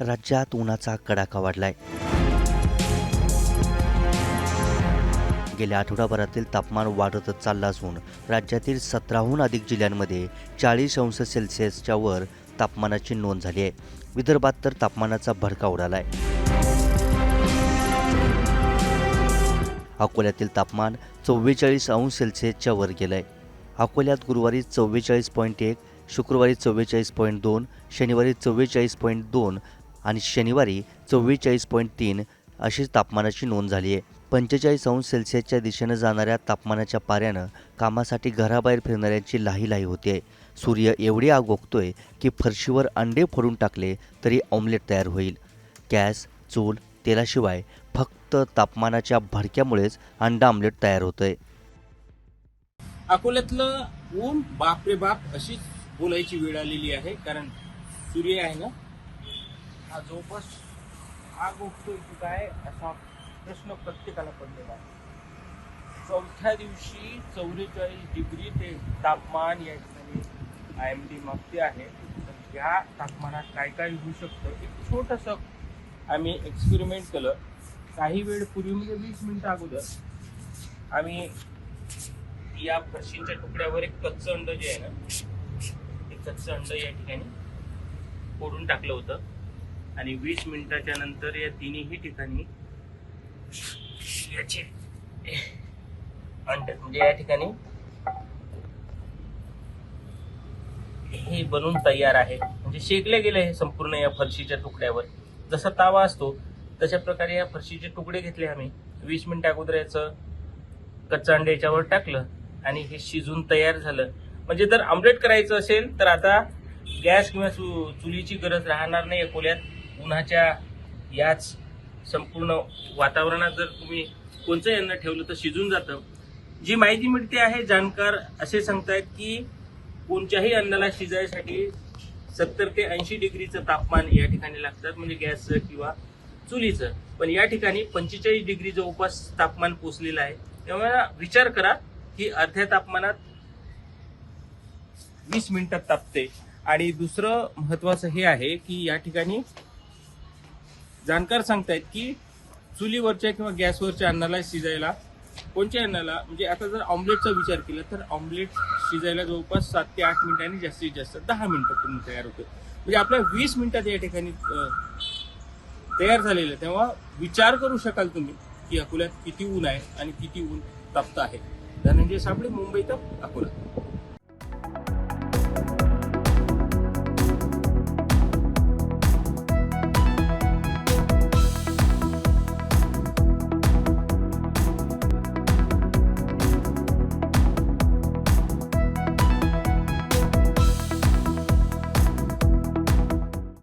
राज्यात उन्हाचा कडाका वाढलाय. गेल्या आठवडाभरातील तापमान वाढतच चाललं असून राज्यातील सतराहून अधिक जिल्ह्यांमध्ये चाळीस अंश सेल्सिअसच्या वर तापमानाची नोंद झाली आहे. विदर्भात तर तापमानाचा भडका उडाला आहे अकोल्यातील तापमान चव्वेचाळीस अंश सेल्सिअसच्या वर गेलं आहे अकोल्यात गुरुवारी चव्वेचाळीस पॉईंट एक शुक्रवारी चव्वेचाळीस पॉईंट दोन शनिवारी चव्वेचाळीस पॉईंट दोन आणि शनिवारी चव्वेचाळीस पॉईंट तीन अशी तापमानाची नोंद झाली आहे. पंचेचाळीस अंश सेल्सिअसच्या दिशेनं जाणाऱ्या तापमानाच्या पाऱ्यानं कामासाठी घराबाहेर फिरणाऱ्यांची लाही लाही होते. आहे सूर्य एवढी आग ओकतोय की फरशीवर अंडे फोडून टाकले तरी ऑमलेट तयार होईल. गॅस चूल तेलाशिवाय फक्त तापमानाच्या भडक्यामुळेच अंडा ऑमलेट तयार होतंय. अकोल्यातलं ऊन बाप रे बाप अशीच बोलायची वेळ आलेली आहे कारण सूर्य आहे ना हा जवळपास आग उठतोय की काय असा प्रश्न प्रत्येकाला पडलेला आहे. चौथ्या दिवशी चौवेचाळीस डिग्री ते तापमान या ठिकाणी आय एम डी मागते आहे. तर या तापमानात काय काय होऊ शकतं एक छोटंसं आम्ही एक्सपेरिमेंट केलं. काही वेळ पूर्वी म्हणजे वीस मिनटं अगोदर आम्ही या फरशींच्या तुकड्यावर एक कच्चं अंड जे आहे ना ते कच्चं अंड या ठिकाणी फोडून टाकलं होतं. आणि वीस मिनिटाच्या नंतर या तिन्ही ठिकाणी याचे अंड म्हणजे या ठिकाणी हे बनून तयार आहे. म्हणजे शेकले गेले हे संपूर्ण या फरशीच्या तुकड्यावर. जसा तावा असतो तशा प्रकारे या फरशीचे तुकडे घेतले आम्ही. वीस मिनिट अगोदर याचं कच्चा अंडे याच्यावर टाकलं आणि हे शिजून तयार झालं. म्हणजे जर आमलेट करायचं असेल तर आता गॅस किंवा चु चुलीची गरज राहणार नाही अकोल्यात उन्हाच्या याच संपूर्ण वातावरणात जर तुम्ही कोणतंही अन्न ठेवलं तर शिजून जातं. जी माहिती मिळते आहे जाणकार असे सांगतायत की कोणत्याही अन्नाला शिजायसाठी सत्तर ते ऐंशी डिग्रीचं तापमान या ठिकाणी लागतात म्हणजे गॅसचं किंवा चुलीचं. पण या ठिकाणी पंचेचाळीस डिग्री जवळपास तापमान पोचलेलं आहे त्यामुळे विचार करा की अर्ध्या तापमानात वीस मिनिटात तापते. आणि दुसरं महत्वाचं हे आहे की या ठिकाणी जाणकार सांगतायत की चुलीवरच्या किंवा गॅसवरच्या अन्नाला शिजायला कोणत्या अन्नाला म्हणजे आता जर ऑमलेटचा विचार केला तर ऑमलेट शिजायला जवळपास सात ते आठ मिनिटांनी जास्तीत जास्त दहा मिनिटातून तुम्ही तयार होते. म्हणजे आपल्या वीस मिनिटात या ठिकाणी तयार झालेलं तेव्हा विचार करू शकाल तुम्ही की अकोल्यात किती ऊन आहे आणि किती ऊन तापतं आहे. धनंजय साबळे मुंबई तर अकोला.